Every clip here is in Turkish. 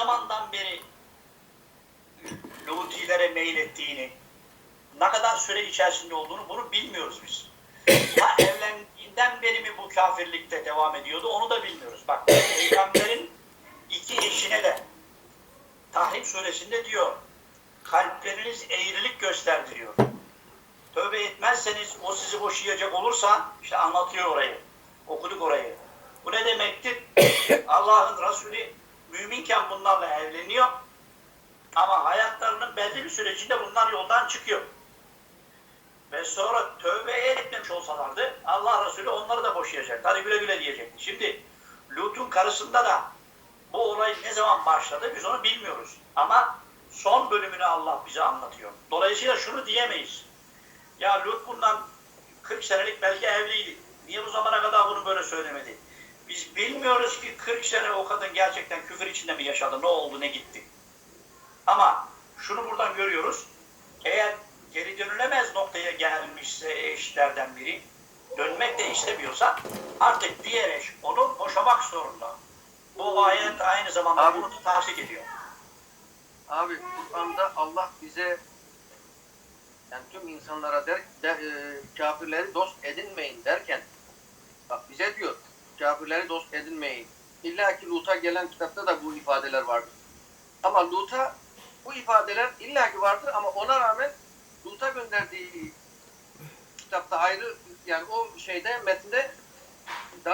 zamandan beri Lutilere meylettiğini, ne kadar süre içerisinde olduğunu bunu bilmiyoruz biz. Ha evlendiğinden beri mi bu kafirlikte devam ediyordu onu da bilmiyoruz. Bak peygamberin iki eşine de Tahrim suresinde diyor kalpleriniz eğrilik gösterdiriyor. Tövbe etmezseniz o sizi boşayacak olursa işte anlatıyor orayı. Okuduk orayı. Bu ne demektir? Allah'ın Resulü müminken bunlarla evleniyor. Ama hayatlarının belli bir sürecinde bunlar yoldan çıkıyor. Ve sonra tövbe etmemiş olsalardı Allah Resulü onları da boşayacak. Hadi güle güle diyecekti. Şimdi Lut'un karısında da bu olay ne zaman başladı biz onu bilmiyoruz. Ama son bölümünü Allah bize anlatıyor. Dolayısıyla şunu diyemeyiz. Ya Lut bundan 40 senelik belki evliydi. Niye bu zamana kadar bunu böyle söylemedi? Biz bilmiyoruz ki 40 sene o kadın gerçekten küfür içinde mi yaşadı, ne oldu, ne gitti. Ama şunu buradan görüyoruz. Eğer geri dönülemez noktaya gelmişse eşlerden biri, dönmek de istemiyorsa artık diğer eş onu boşamak zorunda. Bu ayet aynı zamanda Abi- bunu tasdik ediyor. Abi Kur'an'da Allah bize yani tüm insanlara der, de, e, kafirleri dost edinmeyin derken bak bize diyor kafirleri dost edinmeyin. İlla ki Lut'a gelen kitapta da bu ifadeler vardır. Ama Lut'a bu ifadeler illa ki vardır ama ona rağmen Lut'a gönderdiği kitapta ayrı yani o şeyde metinde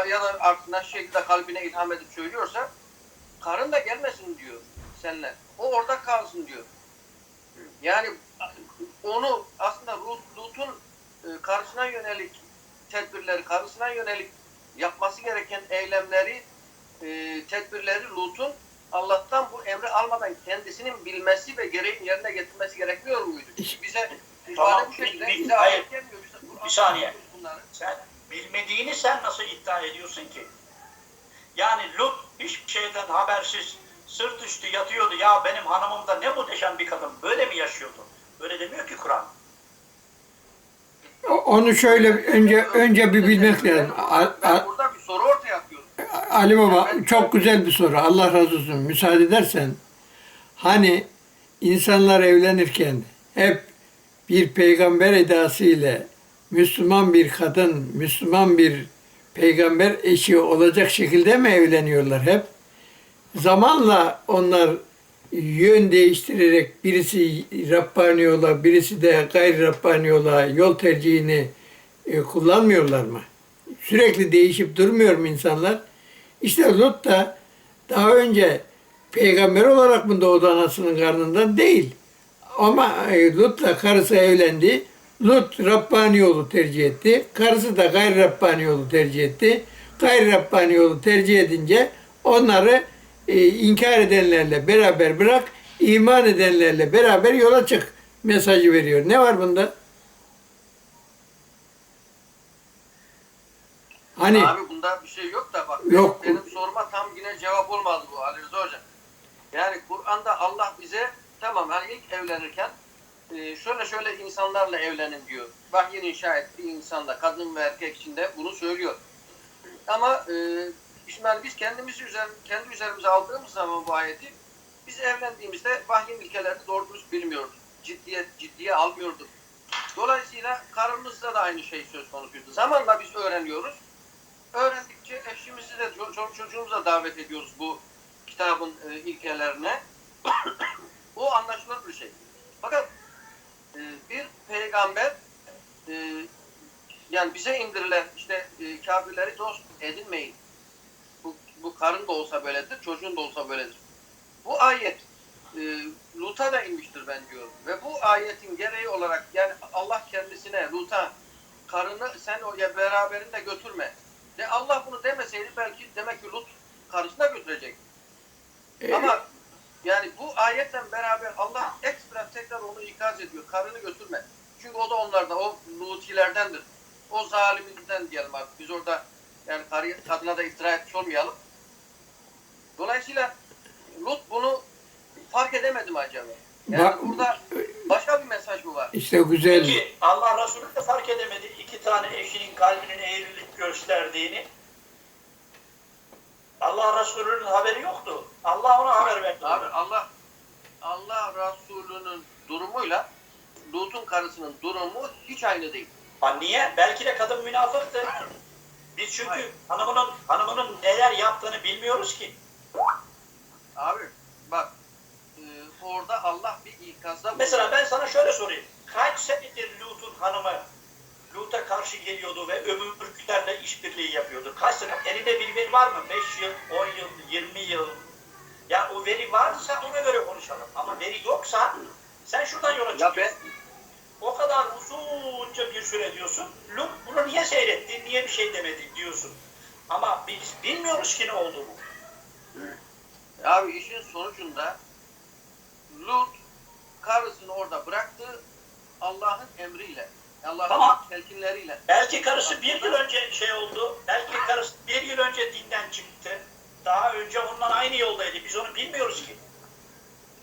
ya da nasıl şekilde kalbine ilham edip söylüyorsa karın da gelmesin diyor seninle. O orada kalsın diyor. Yani onu aslında Lut- Lut'un e, karısına yönelik tedbirleri, karısına yönelik yapması gereken eylemleri, e, tedbirleri Lut'un Allah'tan bu emri almadan kendisinin bilmesi ve gereğini yerine getirmesi gerekmiyor muydu? Bize Tamam, bu şekilde, bir- bize hayır. ayet gelmiyor. Bize Bir saniye. bunları. Sen bilmediğini sen nasıl iddia ediyorsun ki? Yani Lut hiçbir şeyden habersiz sırt üstü yatıyordu. Ya benim hanımım da ne muhteşem bir kadın. Böyle mi yaşıyordu? Böyle demiyor ki Kur'an. Onu şöyle önce önce bir bilmek lazım. A- Ben burada bir soru ortaya atıyorum. Ali Baba çok güzel bir soru. Allah razı olsun. Müsaade edersen. Hani insanlar evlenirken hep bir peygamber edası ile Müslüman bir kadın, Müslüman bir peygamber eşi olacak şekilde mi evleniyorlar hep? Zamanla onlar yön değiştirerek birisi Rabbani yola, birisi de gayri Rabbani yola yol tercihini e, kullanmıyorlar mı? Sürekli değişip durmuyor mu insanlar? İşte Lut da daha önce peygamber olarak mı doğdu anasının karnından? Değil. Ama e, Lut'la karısı evlendi. Lut Rabbani yolu tercih etti. Karısı da gayri Rabbani yolu tercih etti. Gayri Rabbani yolu tercih edince onları e, inkar edenlerle beraber bırak, iman edenlerle beraber yola çık mesajı veriyor. Ne var bunda? Hani Abi bunda bir şey yok da bak. Yok. Benim, soruma tam yine cevap olmadı bu Ali Rıza Hocam. Yani Kur'an'da Allah bize tamam hani ilk evlenirken e, şöyle şöyle insanlarla evlenin diyor. Vahyin inşa ettiği insanla kadın ve erkek için de bunu söylüyor. Ama e, şimdi hani biz kendimiz üzer, kendi üzerimize aldığımız zaman bu ayeti biz evlendiğimizde vahyin ilkelerini doğru bilmiyorduk. Ciddiye, ciddiye almıyorduk. Dolayısıyla karımızda da aynı şey söz konusuydu. Zamanla biz öğreniyoruz öğrendikçe eşimizi de ço- çoluk çocuğumuzu da davet ediyoruz bu kitabın e, ilkelerine. o anlaşılır bir şey. Fakat e, bir peygamber e, yani bize indirilen işte e, kafirleri dost edinmeyin. Bu, karın da olsa böyledir, çocuğun da olsa böyledir. Bu ayet e, Lut'a da inmiştir ben diyorum. Ve bu ayetin gereği olarak yani Allah kendisine Lut'a karını sen o ya beraberinde götürme. De Allah bunu demeseydi belki demek ki Lut karısını da götürecek. e, Ama yani bu ayetle beraber Allah ekstra tekrar onu ikaz ediyor. Karını götürme. Çünkü o da onlarda, o Lutilerdendir. O zaliminden diyelim artık. Biz orada yani karı, kadına da iftira etmiş olmayalım. Dolayısıyla Lut bunu fark edemedi mi acaba? Yani Bak- burada başka bir mesaj mı var? işte güzel. Peki Allah Resulü de fark edemedi iki tane eşinin kalbinin eğrilik gösterdiğini. Allah Resulü'nün haberi yoktu. Allah ona haber verdi. Abi Allah Allah Resulü'nün durumuyla Lut'un karısının durumu hiç aynı değil. Ha niye? Belki de kadın münafıktı. Biz çünkü Hayır. hanımının hanımının neler yaptığını bilmiyoruz ki. Abi bak e, orada Allah bir ikazda Mesela ben sana şöyle sorayım. Kaç senedir Lut'un hanımı Lut'a karşı geliyordu ve ömürlüklerle işbirliği yapıyordu? Kaç sene? Elinde bir veri var mı? 5 yıl, 10 yıl, 20 yıl. Ya o veri varsa ona göre konuşalım. Ama veri yoksa sen şuradan yola Ya çıkıyorsun. ben O kadar uzunca bir süre diyorsun. Lut bunu niye seyretti, niye bir şey demedi diyorsun. Ama biz bilmiyoruz ki ne olduğunu. Abi işin sonucunda Lut karısını orada bıraktı Allah'ın emriyle. Allah'ın Tamam. telkinleriyle. Belki karısı bir yıl önce şey oldu. Belki karısı bir yıl önce dinden çıktı. Daha önce ondan aynı yoldaydı. Biz onu bilmiyoruz ki.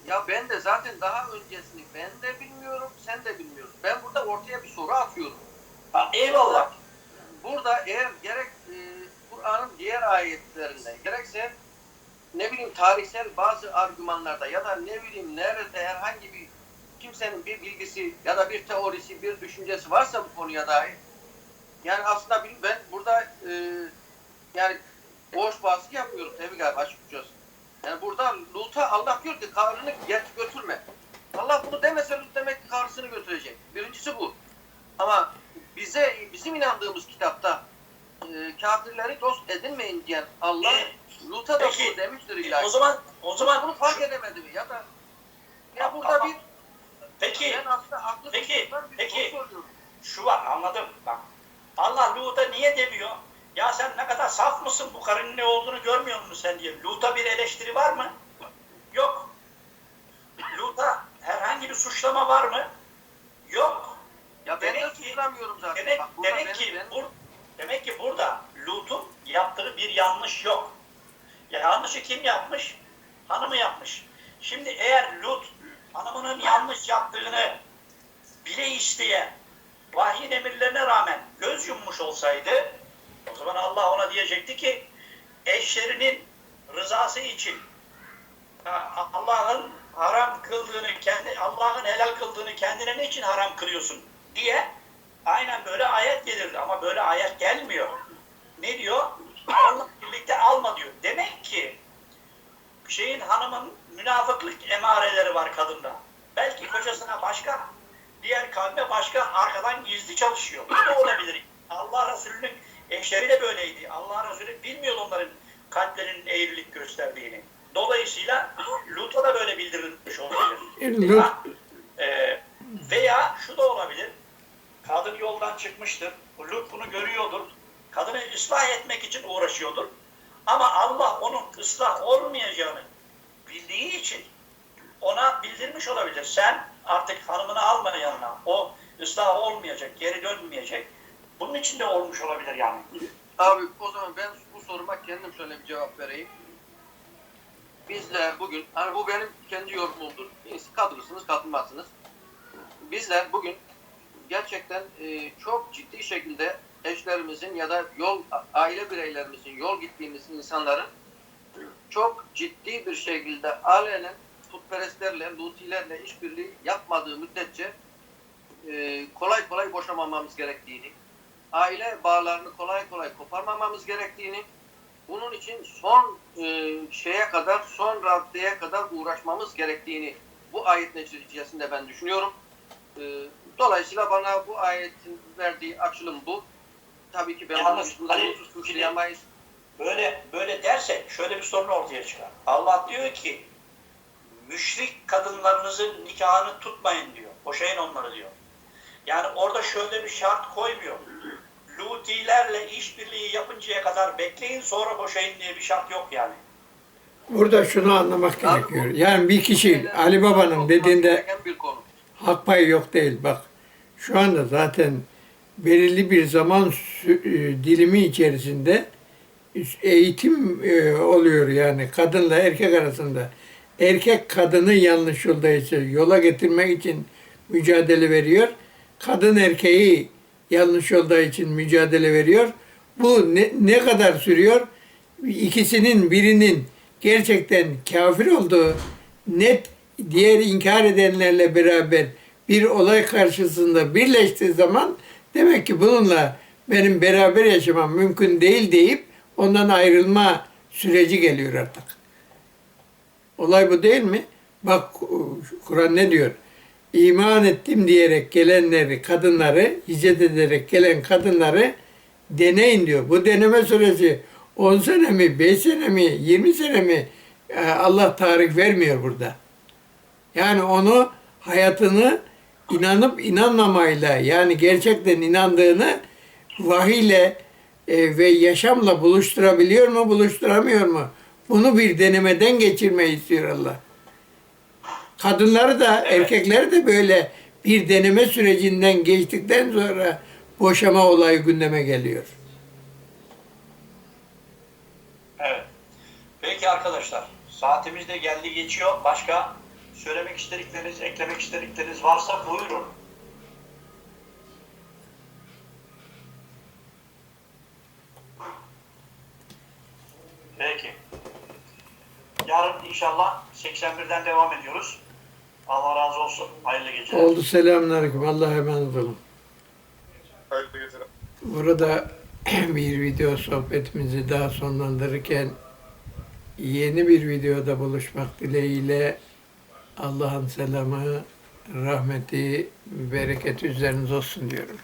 Ya ben de zaten daha öncesini ben de bilmiyorum, sen de bilmiyorsun. Ben burada ortaya bir soru atıyorum. Ha, eyvallah. Burada eğer gerek e, Kur'an'ın diğer ayetlerinde gerekse ne bileyim tarihsel bazı argümanlarda ya da ne bileyim nerede herhangi bir kimsenin bir bilgisi ya da bir teorisi, bir düşüncesi varsa bu konuya dair yani aslında ben burada e, yani boş baskı yapmıyorum tabii abi açıkçası. Yani burada Lut'a Allah diyor ki karını get götürme. Allah bunu demese Lut demek ki karısını götürecek. Birincisi bu. Ama bize bizim inandığımız kitapta e, kafirleri dost edinmeyin diyen Allah Lut'a da peki, bunu demiştir illa. O zaman o zaman bunu fark edemedi mi? Ya da ya burada bir peki ben aslında aklı peki, peki. şu var anladım bak. Allah Lut'a niye demiyor? Ya sen ne kadar saf mısın bu karının ne olduğunu görmüyor musun sen diye. Lut'a bir eleştiri var mı? Yok. Lut'a herhangi bir suçlama var mı? Yok. Ya ben de Demek ki- suçlamıyorum zaten. Demek, Bak demek benim- ki benim- bur, demek ki burada Lut'un yaptığı bir yanlış yok. Ya yanlışı kim yapmış? Hanımı yapmış. Şimdi eğer Lut hanımının yanlış yaptığını bile isteye vahyin emirlerine rağmen göz yummuş olsaydı o zaman Allah ona diyecekti ki eşlerinin rızası için Allah'ın haram kıldığını kendi Allah'ın helal kıldığını kendine ne için haram kılıyorsun diye aynen böyle ayet gelirdi ama böyle ayet gelmiyor. Ne diyor? Allah birlikte alma diyor. Demek şeyin hanımın münafıklık emareleri var kadında. Belki kocasına başka, diğer kavme başka arkadan gizli çalışıyor. Bu da olabilir. Allah Resulü'nün eşleri de böyleydi. Allah Resulü bilmiyordu onların kalplerinin eğrilik gösterdiğini. Dolayısıyla Lut'a da böyle bildirilmiş olabilir. Ha, e, veya şu da olabilir. Kadın yoldan çıkmıştır. Lut bunu görüyordur. Kadını ıslah etmek için uğraşıyordur. Ama Allah onun ıslah olmayacağını bildiği için ona bildirmiş olabilir. Sen artık hanımını alma yanına. O ıslah olmayacak, geri dönmeyecek. Bunun için de olmuş olabilir yani. Abi o zaman ben bu soruma kendim şöyle bir cevap vereyim. Bizler bugün, hani bu benim kendi yorumumdur. Katılırsınız, katılmazsınız. Bizler bugün gerçekten e, çok ciddi şekilde eşlerimizin ya da yol aile bireylerimizin yol gittiğimiz insanların çok ciddi bir şekilde alenen putperestlerle, lutilerle işbirliği yapmadığı müddetçe e, kolay kolay boşamamamız gerektiğini, aile bağlarını kolay kolay koparmamamız gerektiğini, bunun için son e, şeye kadar, son raddeye kadar uğraşmamız gerektiğini bu ayet neticesinde ben düşünüyorum. E, dolayısıyla bana bu ayetin verdiği açılım bu. Tabii ki ben Yalnız Ali, suçlayamayız. Böyle böyle dersek şöyle bir sorun ortaya çıkar. Allah diyor ki müşrik kadınlarınızın nikahını tutmayın diyor. Boşayın onları diyor. Yani orada şöyle bir şart koymuyor. Lutilerle işbirliği yapıncaya kadar bekleyin sonra boşayın diye bir şart yok yani. burada şunu anlamak gerekiyor. Yani bir kişi Ali Baba'nın dediğinde hak payı yok değil. Bak şu anda zaten belirli bir zaman e, dilimi içerisinde eğitim e, oluyor yani kadınla erkek arasında. Erkek kadını yanlış yoldaysa yola getirmek için mücadele veriyor. Kadın erkeği yanlış yolda için mücadele veriyor. Bu ne, ne kadar sürüyor? İkisinin birinin gerçekten kafir olduğu net diğer inkar edenlerle beraber bir olay karşısında birleştiği zaman demek ki bununla benim beraber yaşamam mümkün değil deyip ondan ayrılma süreci geliyor artık. Olay bu değil mi? Bak Kur'an ne diyor? İman ettim diyerek gelenleri, kadınları, hicret ederek gelen kadınları deneyin diyor. Bu deneme süresi 10 sene mi, 5 sene mi, 20 sene mi e, Allah tarih vermiyor burada. Yani onu hayatını inanıp inanmamayla yani gerçekten inandığını vahiyle e, ve yaşamla buluşturabiliyor mu, buluşturamıyor mu? Bunu bir denemeden geçirmeyi istiyor Allah. Kadınları da erkekleri de böyle bir deneme sürecinden geçtikten sonra boşama olayı gündeme geliyor. Evet. Peki arkadaşlar, saatimiz de geldi geçiyor. Başka söylemek istedikleriniz, eklemek istedikleriniz varsa buyurun. Peki. Yarın inşallah 81'den devam ediyoruz. Allah razı olsun. Hayırlı geceler. Oldu selamünaleyküm. Allah'a emanet olun. Hayırlı geceler. Burada bir video sohbetimizi daha sonlandırırken yeni bir videoda buluşmak dileğiyle Allah'ın selamı, rahmeti, bereketi üzerinize olsun diyorum.